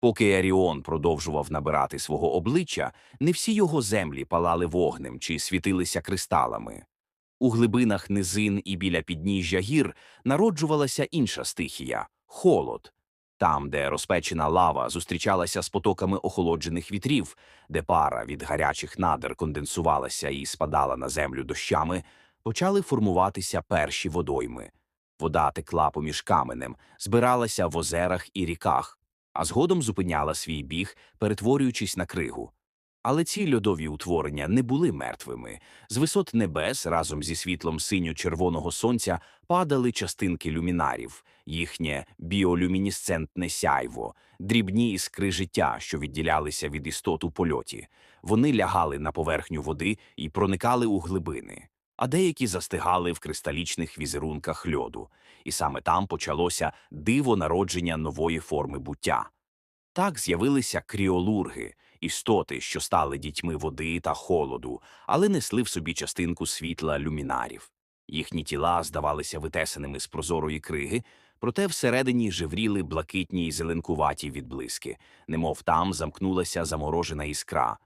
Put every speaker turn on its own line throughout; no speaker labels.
Поки Еріон продовжував набирати свого обличчя, не всі його землі палали вогнем чи світилися кристалами. У глибинах низин і біля підніжжя гір народжувалася інша стихія холод. Там, де розпечена лава зустрічалася з потоками охолоджених вітрів, де пара від гарячих надр конденсувалася і спадала на землю дощами, почали формуватися перші водойми. Вода текла поміж каменем, збиралася в озерах і ріках, а згодом зупиняла свій біг, перетворюючись на кригу. Але ці льодові утворення не були мертвими. З висот небес разом зі світлом синьо-червоного сонця падали частинки люмінарів, їхнє біолюмінесцентне сяйво, дрібні іскри життя, що відділялися від істот у польоті. Вони лягали на поверхню води і проникали у глибини, а деякі застигали в кристалічних візерунках льоду. І саме там почалося диво народження нової форми буття. Так з'явилися кріолурги, істоти, що стали дітьми води та холоду, але несли в собі частинку світла люмінарів. Їхні тіла здавалися витесаними з прозорої криги, проте всередині живріли блакитні й зеленкуваті відблиски, немов там замкнулася заморожена іскра.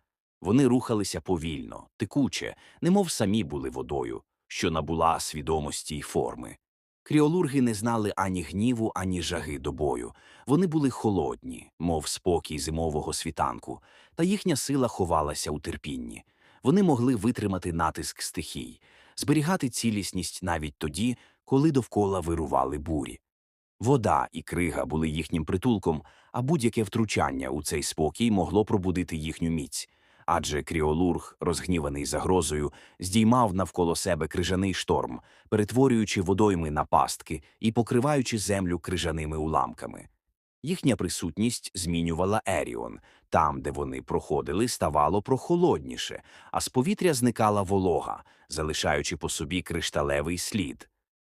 Вони рухалися повільно, текуче, немов самі були водою, що набула свідомості й форми. Кріолурги не знали ані гніву, ані жаги до бою. Вони були холодні, мов спокій зимового світанку, та їхня сила ховалася у терпінні. Вони могли витримати натиск стихій, зберігати цілісність навіть тоді, коли довкола вирували бурі. Вода і крига були їхнім притулком, а будь-яке втручання у цей спокій могло пробудити їхню міць. Адже кріолург, розгніваний загрозою, здіймав навколо себе крижаний шторм, перетворюючи водойми на пастки і покриваючи землю крижаними уламками. Їхня присутність змінювала Еріон. Там, де вони проходили, ставало прохолодніше, а з повітря зникала волога, залишаючи по собі кришталевий слід.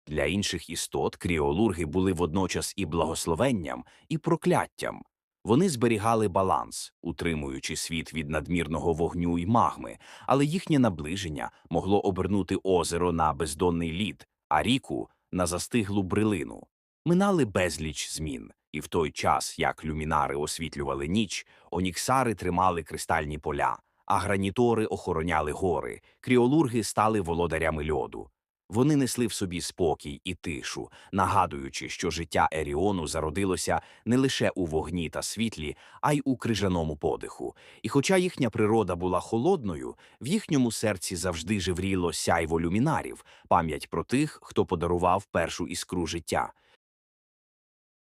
Для інших істот кріолурги були водночас і благословенням, і прокляттям. Вони зберігали баланс, утримуючи світ від надмірного вогню й магми, але їхнє наближення могло обернути озеро на бездонний лід, а ріку на застиглу брилину. Минали безліч змін, і в той час, як люмінари освітлювали ніч, оніксари тримали кристальні поля, а гранітори охороняли гори, кріолурги стали володарями льоду. Вони несли в собі спокій і тишу, нагадуючи, що життя Еріону зародилося не лише у вогні та світлі, а й у крижаному подиху. І хоча їхня природа була холодною, в їхньому серці завжди живріло сяйво люмінарів, пам'ять про тих, хто подарував першу іскру життя.